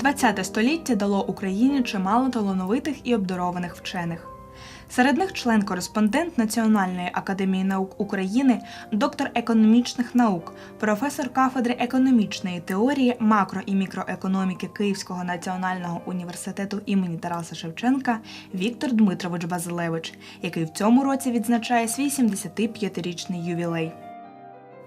ХХ століття дало Україні чимало талановитих і обдарованих вчених. Серед них член-кореспондент Національної академії наук України, доктор економічних наук, професор кафедри економічної теорії, макро і мікроекономіки Київського національного університету імені Тараса Шевченка Віктор Дмитрович Базилевич, який в цьому році відзначає свій 75-річний ювілей.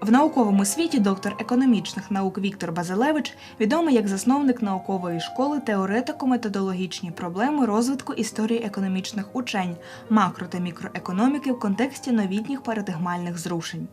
В науковому світі доктор економічних наук Віктор Базилевич відомий як засновник наукової школи теоретико-методологічні проблеми розвитку історії економічних учень, макро та мікроекономіки в контексті новітніх парадигмальних зрушень.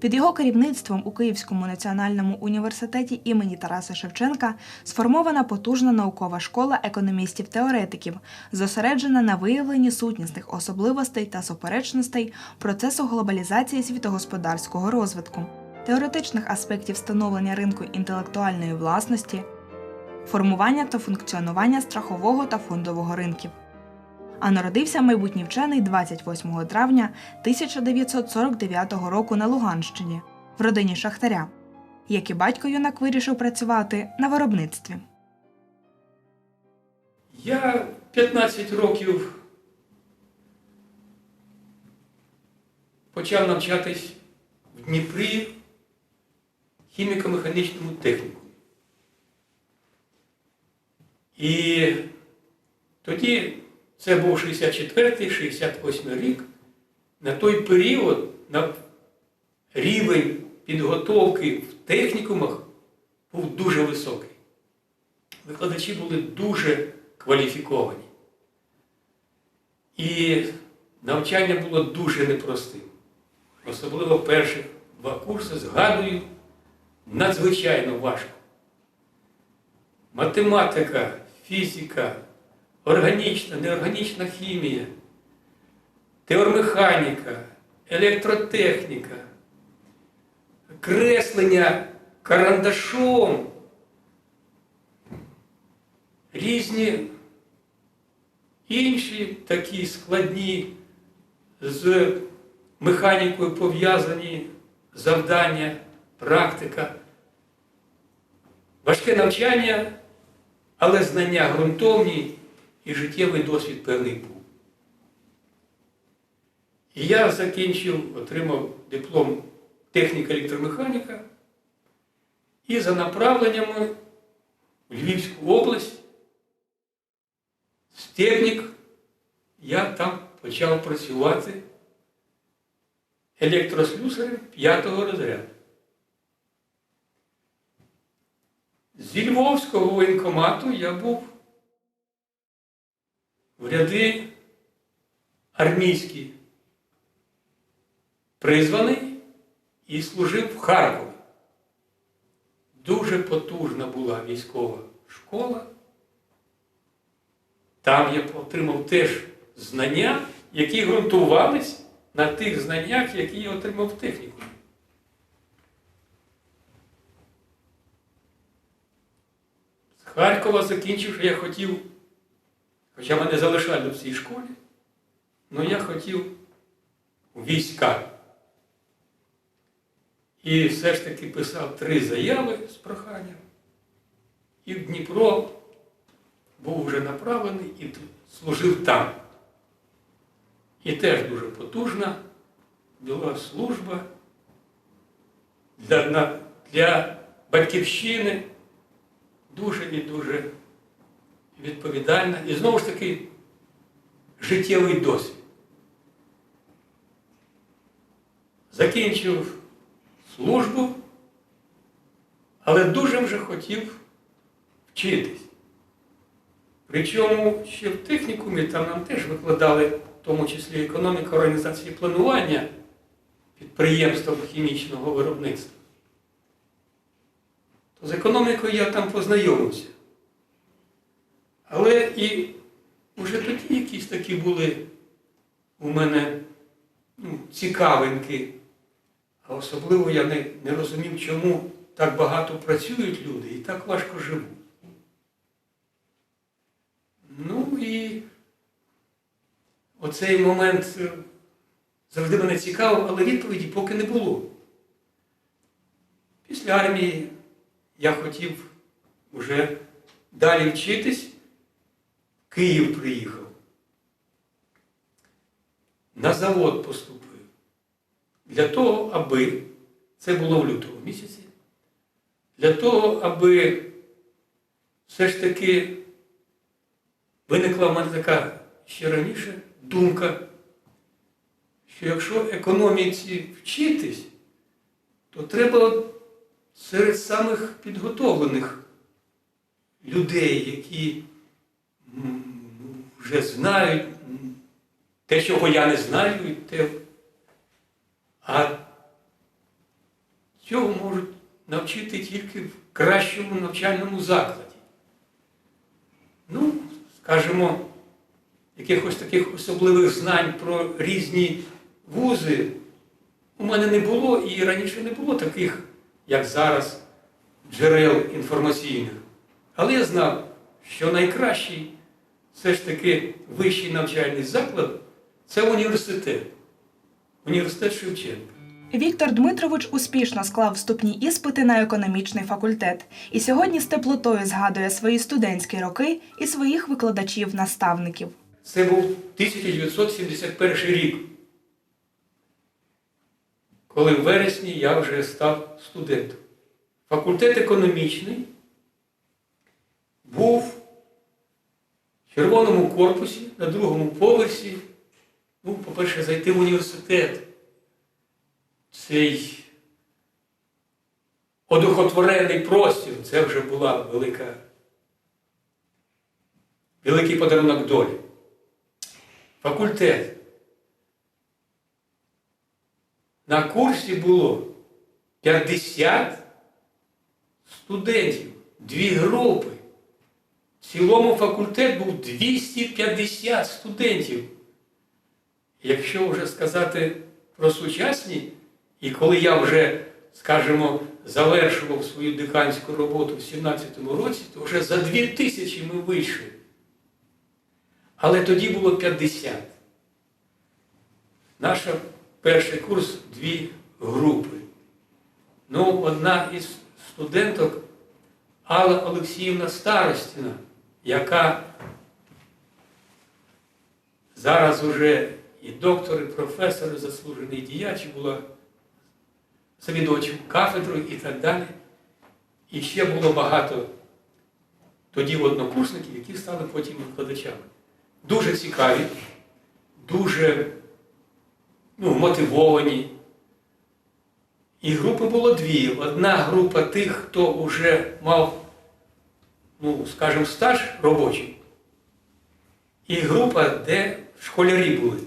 Під його керівництвом у Київському національному університеті імені Тараса Шевченка сформована потужна наукова школа економістів-теоретиків, зосереджена на виявленні сутнісних особливостей та суперечностей процесу глобалізації світогосподарського розвитку, теоретичних аспектів становлення ринку інтелектуальної власності, формування та функціонування страхового та фондового ринків. А народився майбутній вчений 28 травня 1949 року на Луганщині в родині шахтаря. Як і батько юнак вирішив працювати на виробництві. Я 15 років почав навчатись в Дніпрі хіміко-механічному техніку. І тоді це був 64-68 рік. На той період на рівень підготовки в технікумах був дуже високий. Викладачі були дуже кваліфіковані. І навчання було дуже непростим. Особливо перші два курси, згадую, надзвичайно важко. Математика, фізика, органічна, неорганічна хімія, теормеханіка, електротехніка, креслення карандашом, різні інші такі складні з механікою пов'язані завдання, практика, важке навчання, але знання ґрунтовні і життєвий досвід певний був. І я закінчив, отримав диплом техніка електромеханіка і за направленнями в Львівську область, Степник, я там почав працювати електрослюсарем п'ятого розряду. Зі Львовського воєнкомату я був в ряди армійські призваний і служив в Харкові. Дуже потужна була військова школа. Там я отримав теж знання, які ґрунтувались на тих знаннях, які я отримав техніку. З Харкова закінчивши, я хотів, хоча мене залишали в цій школі, але я хотів у війська. І все ж таки писав три заяви з проханням. І в Дніпро був вже направлений і служив там. І теж дуже потужна була служба для, для батьківщини, дуже і дуже відповідальна. І знову ж таки життєвий досвід. Закінчив службу, але дуже вже хотів вчитись. Причому ще в технікумі там нам теж викладали, в тому числі економіка організації планування підприємством хімічного виробництва. То з економікою я там познайомився. Але і вже тоді якісь такі були у мене ну, цікавинки. А особливо я не, не розумів, чому так багато працюють люди і так важко живуть. Ну і оцей момент е, завжди мене цікавив, але відповіді поки не було. Після армії я хотів вже далі вчитись, Київ приїхав. На завод поступив. Для того, аби, це було в лютому місяці, для того, аби все ж таки виникла в мене така ще раніше думка, що якщо економіці вчитись, то треба серед самих підготовлених людей, які вже знають те, чого я не знаю, те, а цього можуть навчити тільки в кращому навчальному закладі. Ну, скажімо, якихось таких особливих знань про різні вузи у мене не було і раніше не було таких, як зараз, джерел інформаційних. Але я знав, що найкращий все ж таки вищий навчальний заклад це університет. Університет Шевченка. Віктор Дмитрович успішно склав вступні іспити на економічний факультет і сьогодні з теплотою згадує свої студентські роки і своїх викладачів-наставників. Це був 1971 рік, коли в вересні я вже став студентом. Факультет економічний був червоному корпусі на другому поверсі. Ну, по-перше, зайти в університет. Цей одухотворений простір, це вже була велика, великий подарунок долі факультет. На курсі було 50 студентів, дві групи. В цілому факультет був 250 студентів. Якщо вже сказати про сучасні, і коли я вже, скажімо, завершував свою деканську роботу в 17-му році, то вже за 2 тисячі ми вийшли. Але тоді було 50. Наш перший курс дві групи. Ну, одна із студенток Алла Олексіївна Старостіна, яка зараз уже і доктор, і професор, і заслужений діяч, була завідувачем кафедрою і так далі. І ще було багато тоді однокурсників, які стали потім викладачами дуже цікаві, дуже ну, мотивовані. І групи було дві. Одна група тих, хто вже мав, ну, скажімо, стаж робочий, і група, де школярі були.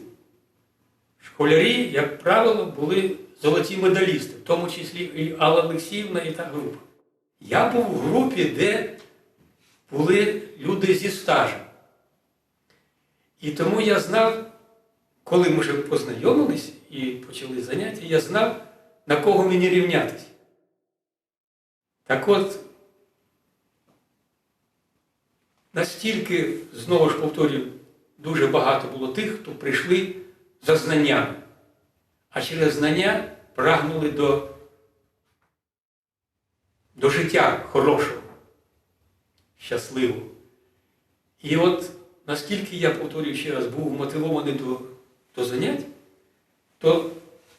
Школярі, як правило, були золоті медалісти, в тому числі і Алла Олексіївна і та група. Я був в групі, де були люди зі стажем. І тому я знав, коли ми вже познайомились і почали заняття, я знав, на кого мені рівнятися. Так от, настільки, знову ж повторюю, дуже багато було тих, хто прийшли за знаннями, а через знання прагнули до, до життя хорошого, щасливого. І от наскільки я повторюю ще раз, був мотивований до, до занять, то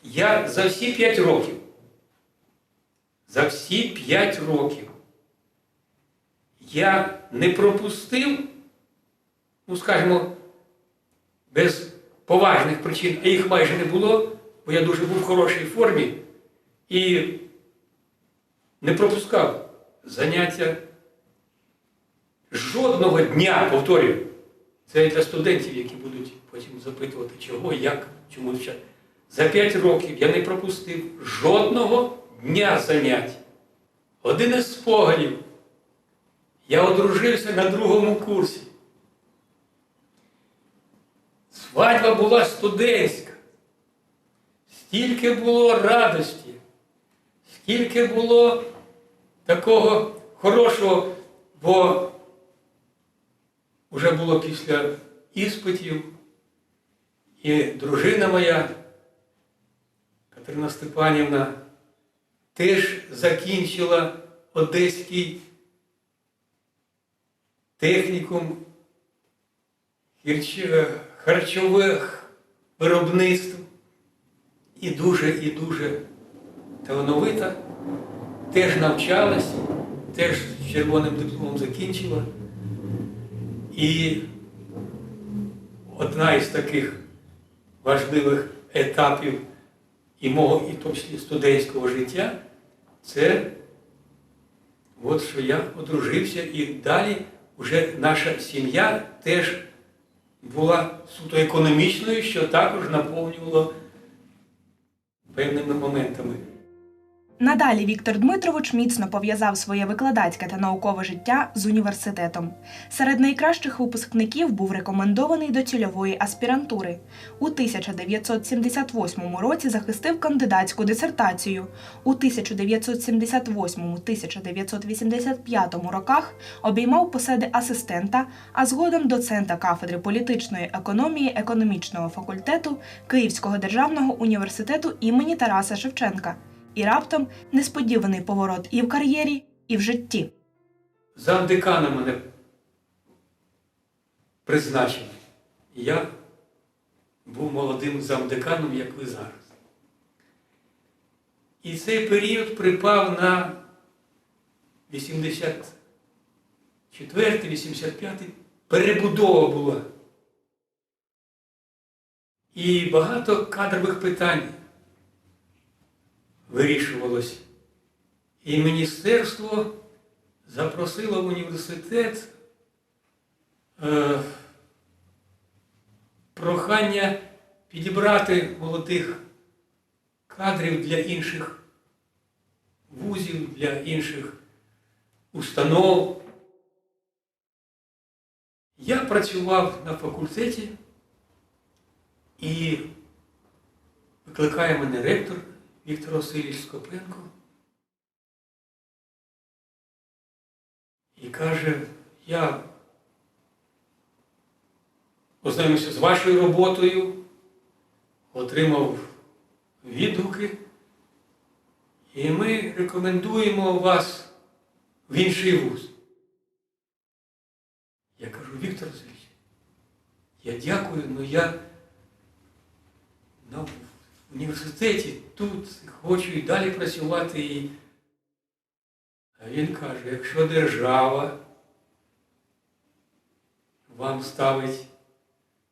я за всі 5 років, за всі 5 років я не пропустив, ну скажімо, без поважних причин, а їх майже не було, бо я дуже був в хорошій формі і не пропускав заняття жодного дня, повторюю. Це для студентів, які будуть потім запитувати, чого, як, чому вчать. За 5 років я не пропустив жодного дня занять. Один із спогадів. Я одружився на другому курсі. Свадьба була студентська. Стільки було радості, скільки було такого хорошого, бо вже було після іспитів, і дружина моя, Катерина Степанівна, теж закінчила Одеський технікум харчових виробництв і дуже і дуже талановита. Теж навчалась, теж з червоним дипломом закінчила. І одна із таких важливих етапів і мого, і тому студентського життя, це от що я одружився і далі вже наша сім'я теж була суто економічною, що також наповнювало певними моментами. Надалі Віктор Дмитрович міцно пов'язав своє викладацьке та наукове життя з університетом. Серед найкращих випускників був рекомендований до цільової аспірантури. У 1978 році захистив кандидатську дисертацію. У 1978-1985 роках обіймав посади асистента, а згодом доцента кафедри політичної економії економічного факультету Київського державного університету імені Тараса Шевченка. І раптом несподіваний поворот і в кар'єрі, і в житті. Замдекана мене призначили. Я був молодим замдеканом, як ви зараз. І цей період припав на 84-85 перебудова була. І багато кадрових питань вирішувалось. І міністерство запросило в університет е, прохання підібрати молодих кадрів для інших вузів, для інших установ. Я працював на факультеті і викликає мене ректор Віктор Васильович Скопенко. І каже, я ознайомився з вашою роботою, отримав відгуки, і ми рекомендуємо вас в інший вуз. Я кажу, Віктор Васильович, я дякую, але я на університеті тут хочу і далі працювати. І... А він каже, якщо держава вам ставить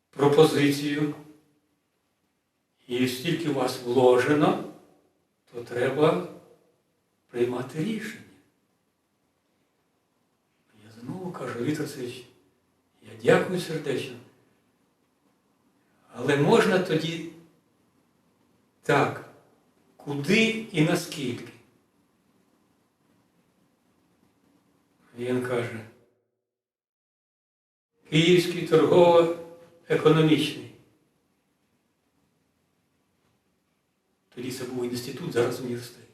пропозицію, і стільки вас вложено, то треба приймати рішення. Я знову кажу, Віктор Васильович, я дякую сердечно. Але можна тоді так, куди і наскільки? Він каже, Київський торгово-економічний. Тоді це був інститут, зараз університет.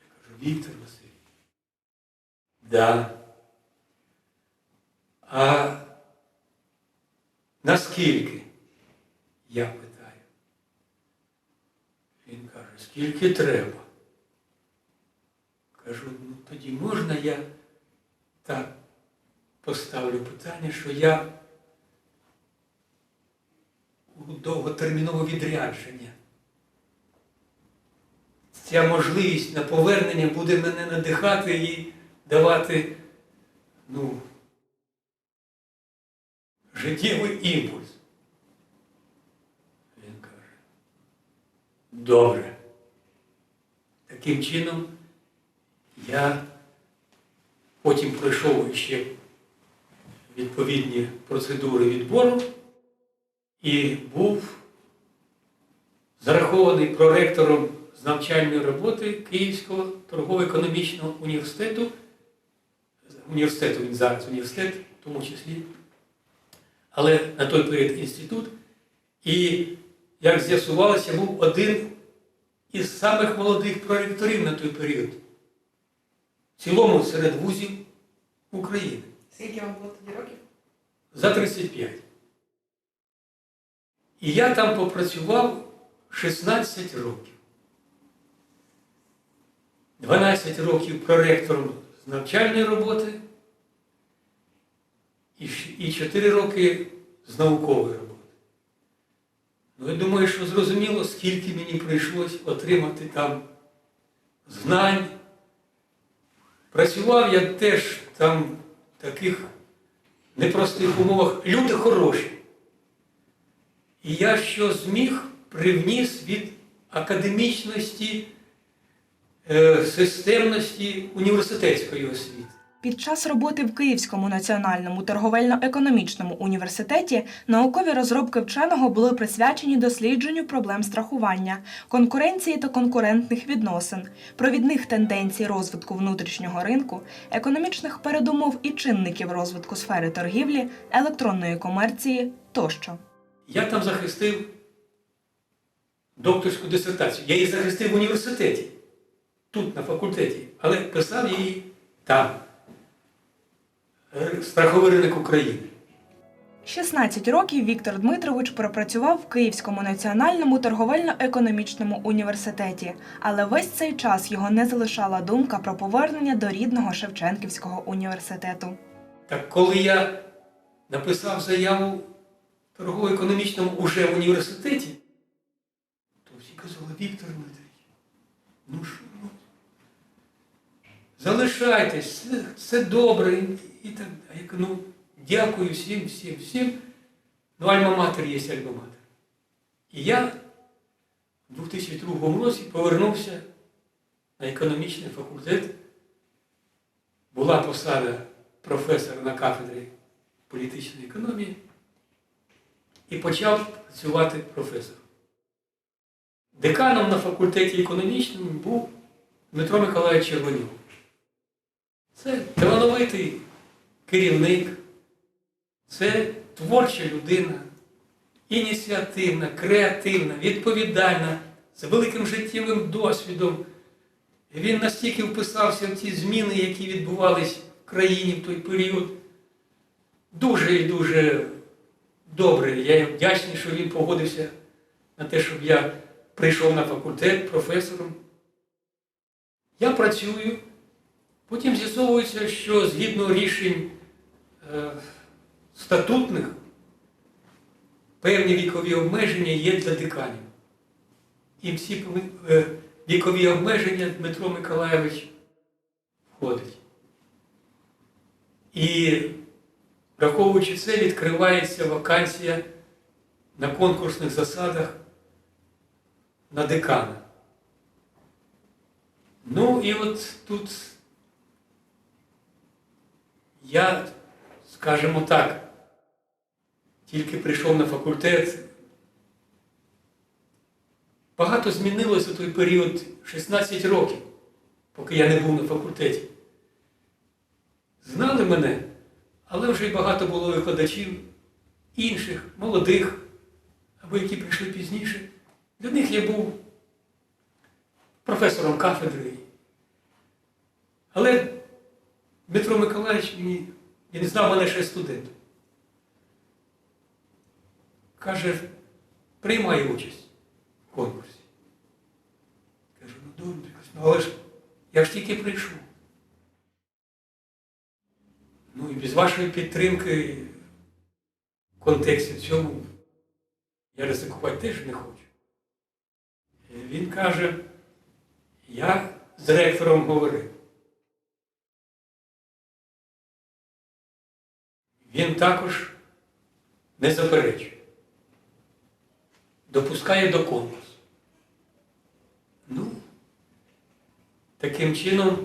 Я кажу, Віктор Васильович. Да. А наскільки? Я питаю. Він каже, скільки треба. Кажу, ну тоді можна я так поставлю питання, що я у довготермінове відрядження. Ця можливість на повернення буде мене надихати і давати, ну, життєвий імпульс. Він каже, добре. Таким чином, я потім пройшов ще відповідні процедури відбору і був зарахований проректором з навчальної роботи Київського торгово-економічного університету. Університету він зараз університет, в тому числі, але на той період інститут. І, як з'ясувалося, був один із самих молодих проректорів на той період. В цілому серед вузів України. Скільки вам було тоді років? За 35. І я там попрацював 16 років. 12 років проректором з навчальної роботи і 4 роки з наукової роботи. Ну, я думаю, що зрозуміло, скільки мені прийшлось отримати там знань. Працював я теж там в таких непростих умовах. Люди хороші. І я що зміг привніс від академічності, е, системності університетської освіти. Під час роботи в Київському національному торговельно-економічному університеті наукові розробки вченого були присвячені дослідженню проблем страхування, конкуренції та конкурентних відносин, провідних тенденцій розвитку внутрішнього ринку, економічних передумов і чинників розвитку сфери торгівлі, електронної комерції тощо. Я там захистив докторську дисертацію. Я її захистив в університеті, тут, на факультеті, але писав її там. Страховий ринок України. 16 років Віктор Дмитрович пропрацював в Київському національному торговельно-економічному університеті, але весь цей час його не залишала думка про повернення до рідного Шевченківського університету. Так коли я написав заяву торгово-економічному уже в університеті, то всі казали, Віктор Дмитрович, ну що, залишайтесь, все, все добре. І так, я ну, дякую всім, всім, всім. Ну, альма-матер є альма-матер. І я в 2002 році повернувся на економічний факультет. Була посада професора на кафедрі політичної економії і почав працювати професором. Деканом на факультеті економічному був Дмитро Миколаївич Червонюк. Це талановитий керівник, це творча людина, ініціативна, креативна, відповідальна, з великим життєвим досвідом. Він настільки вписався в ті зміни, які відбувались в країні в той період. Дуже і дуже добре. Я їм вдячний, що він погодився на те, щоб я прийшов на факультет професором. Я працюю, потім з'ясовується, що згідно рішень статутних певні вікові обмеження є для деканів. І всі е, вікові обмеження Дмитро Миколайович входить. І враховуючи це, відкривається вакансія на конкурсних засадах на декана. Ну і от тут я, скажімо так, тільки прийшов на факультет. Багато змінилося за той період 16 років, поки я не був на факультеті. Знали мене, але вже й багато було викладачів інших, молодих, або які прийшли пізніше. Для них я був професором кафедри. Але Дмитро Миколаївич мені, він знав мене ще студентом. Каже, приймай участь в конкурсі. Кажу, ну добре, ну але ж я ж тільки прийшов. Ну і без вашої підтримки в контексті цьому я ризикувати теж не хочу. Він каже, я з ректором говорив. Він також не заперечує. Допускає до конкурсу. Ну, таким чином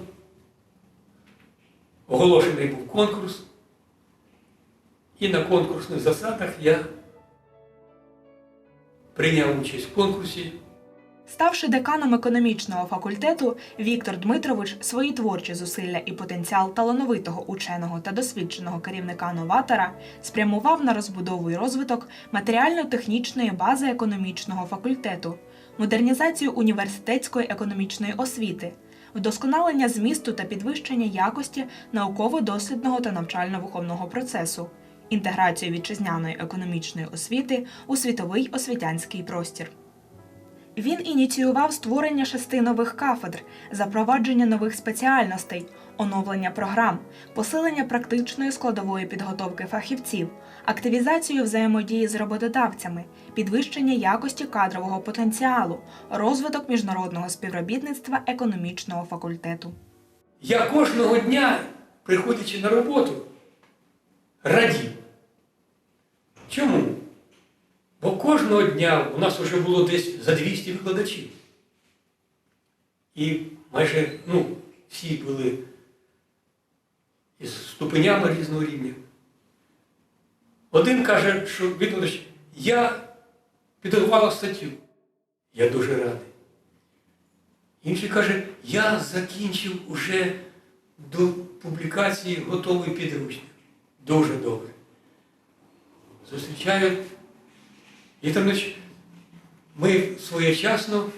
оголошений був конкурс, і на конкурсних засадах я прийняв участь в конкурсі. Ставши деканом економічного факультету, Віктор Дмитрович свої творчі зусилля і потенціал талановитого ученого та досвідченого керівника новатора спрямував на розбудову і розвиток матеріально-технічної бази економічного факультету, модернізацію університетської економічної освіти, вдосконалення змісту та підвищення якості науково-дослідного та навчально-виховного процесу, інтеграцію вітчизняної економічної освіти у світовий освітянський простір. Він ініціював створення шести нових кафедр, запровадження нових спеціальностей, оновлення програм, посилення практичної складової підготовки фахівців, активізацію взаємодії з роботодавцями, підвищення якості кадрового потенціалу, розвиток міжнародного співробітництва економічного факультету. Я кожного дня, приходячи на роботу, радів. Чому? Бо кожного дня у нас вже було десь за 200 викладачів. І майже ну, всі були із ступенями різного рівня. Один каже, що викладач, я підготувала статтю. Я дуже радий. Інший каже, я закінчив уже до публікації готовий підручник. Дуже добре. Зустрічаю. Там, ми своєчасно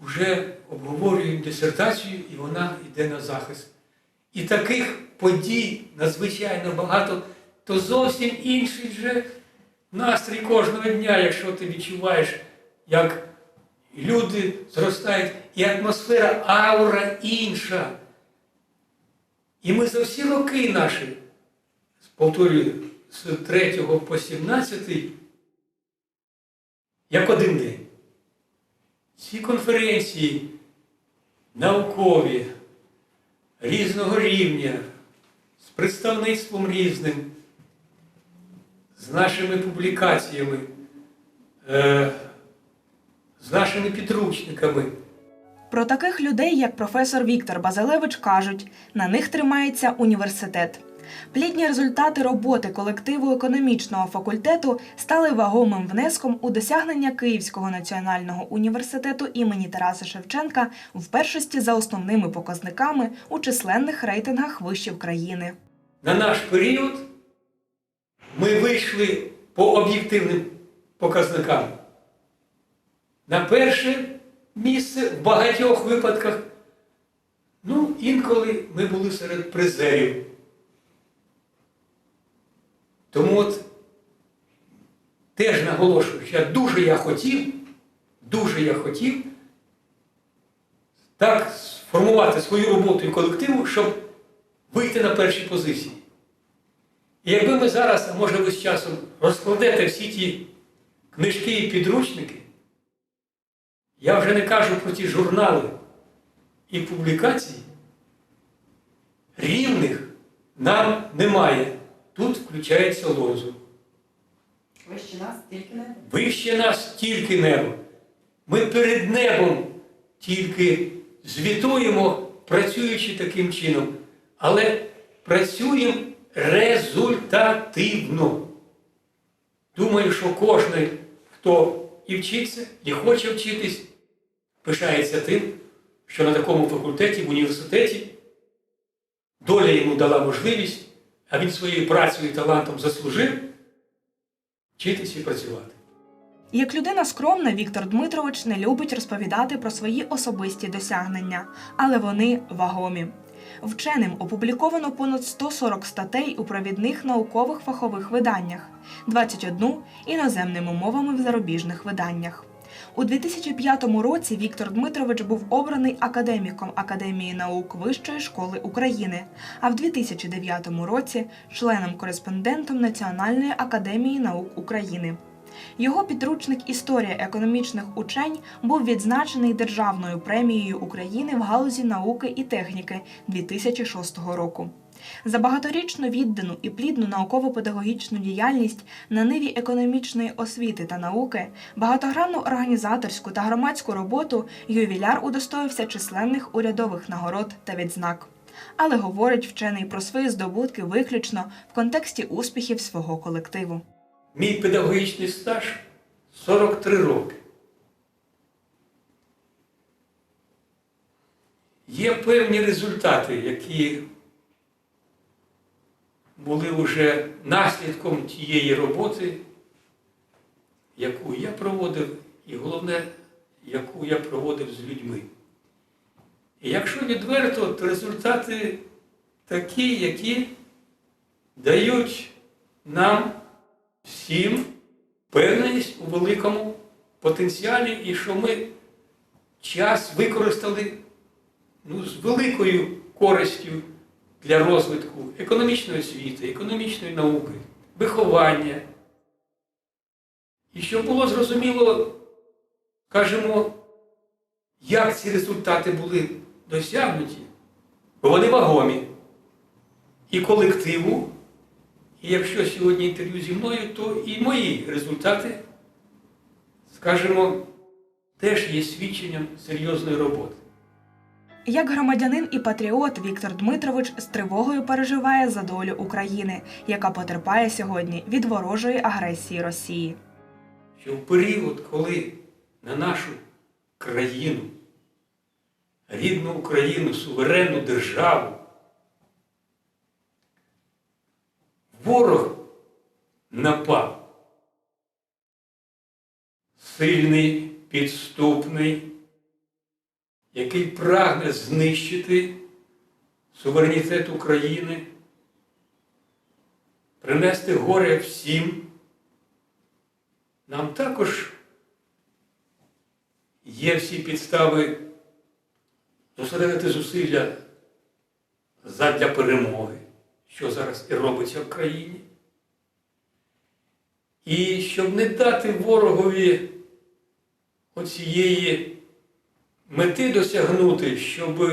вже обговорюємо дисертацію, і вона йде на захист. І таких подій надзвичайно багато, то зовсім інший вже настрій кожного дня, якщо ти відчуваєш, як люди зростають, і атмосфера, аура інша. І ми за всі роки наші, повторюю, з 3 по 17, як один день. Ці конференції наукові, різного рівня, з представництвом різним, з нашими публікаціями, е, з нашими підручниками. Про таких людей, як професор Віктор Базилевич, кажуть, на них тримається університет. Плідні результати роботи колективу економічного факультету стали вагомим внеском у досягнення Київського національного університету імені Тараса Шевченка в першості за основними показниками у численних рейтингах вишів країни. На наш період ми вийшли по об'єктивним показникам. На перше місце в багатьох випадках, ну, інколи ми були серед призерів. Тому от теж наголошую, що дуже я хотів, дуже я хотів так сформувати свою роботу і колективу, щоб вийти на перші позиції. І якби ми зараз, а може ви з часом розкладете всі ті книжки і підручники, я вже не кажу про ті журнали і публікації, рівних нам немає. Тут включається лозунг. Вище нас тільки не Вище нас тільки небо. Ми перед небом тільки звітуємо, працюючи таким чином, але працюємо результативно. Думаю, що кожен, хто і вчиться, і хоче вчитись, пишається тим, що на такому факультеті, в університеті, доля йому дала можливість, а він своєю працею і талантом заслужив вчитись і працювати. Як людина скромна, Віктор Дмитрович не любить розповідати про свої особисті досягнення, але вони вагомі. Вченим опубліковано понад 140 статей у провідних наукових фахових виданнях, 21 іноземними мовами в зарубіжних виданнях. У 2005 році Віктор Дмитрович був обраний академіком Академії наук Вищої школи України, а в 2009 році членом-кореспондентом Національної академії наук України. Його підручник Історія економічних учень був відзначений Державною премією України в галузі науки і техніки 2006 року. За багаторічну віддану і плідну науково-педагогічну діяльність на ниві економічної освіти та науки, багатогранну організаторську та громадську роботу ювіляр удостоївся численних урядових нагород та відзнак. Але говорить вчений про свої здобутки виключно в контексті успіхів свого колективу. Мій педагогічний стаж 43 роки. Є певні результати, які були вже наслідком тієї роботи, яку я проводив, і головне, яку я проводив з людьми. І якщо відверто, то результати такі, які дають нам всім впевненість у великому потенціалі і що ми час використали ну, з великою користю для розвитку економічної освіти, економічної науки, виховання. І щоб було зрозуміло, скажімо, як ці результати були досягнуті, бо вони вагомі і колективу. І якщо сьогодні інтерв'ю зі мною, то і мої результати, скажімо, теж є свідченням серйозної роботи. Як громадянин і патріот Віктор Дмитрович з тривогою переживає за долю України, яка потерпає сьогодні від ворожої агресії Росії. що в період, коли на нашу країну, рідну Україну, суверенну державу, ворог напав, сильний, підступний, який прагне знищити суверенітет України, принести горе всім. Нам також є всі підстави зосередити зусилля задля перемоги, що зараз і робиться в країні. І щоб не дати ворогові оцієї мети досягнути, щоб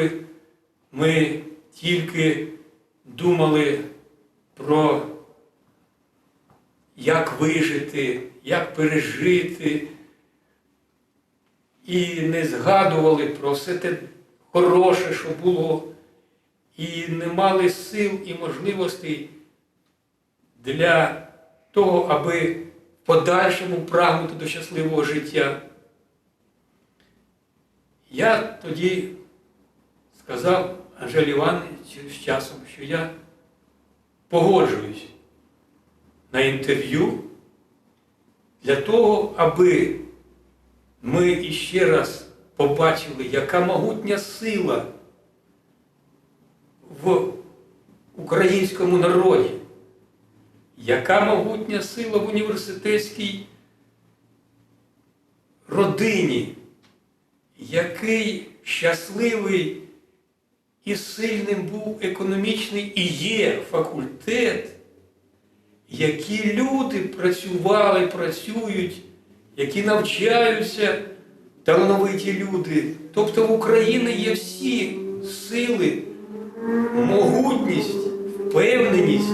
ми тільки думали про як вижити, як пережити, і не згадували про все те хороше, що було, і не мали сил і можливостей для того, аби в подальшому прагнути до щасливого життя. Я тоді сказав Анжелі Івановні з часом, що я погоджуюсь на інтерв'ю для того, аби ми іще раз побачили, яка могутня сила в українському народі, яка могутня сила в університетській родині, який щасливий і сильним був економічний і є факультет які люди працювали, працюють, які навчаються, талановиті люди. Тобто в Україні є всі сили, могутність, впевненість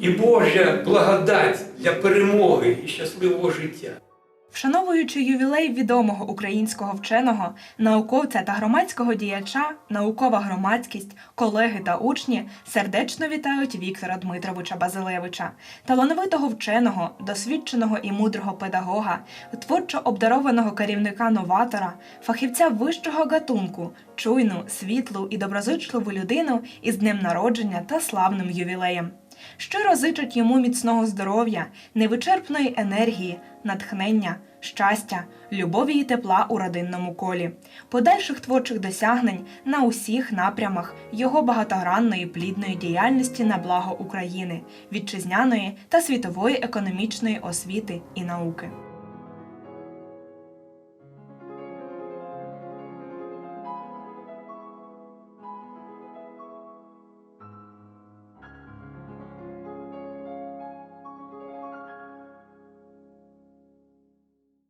і Божа благодать для перемоги і щасливого життя. Вшановуючи ювілей відомого українського вченого, науковця та громадського діяча, наукова громадськість, колеги та учні сердечно вітають Віктора Дмитровича Базилевича, талановитого вченого, досвідченого і мудрого педагога, творчо обдарованого керівника новатора, фахівця вищого гатунку, чуйну, світлу і доброзичливу людину із днем народження та славним ювілеєм. Щиро зичать йому міцного здоров'я, невичерпної енергії, натхнення, щастя, любові і тепла у родинному колі, подальших творчих досягнень на усіх напрямах його багатогранної плідної діяльності на благо України, вітчизняної та світової економічної освіти і науки.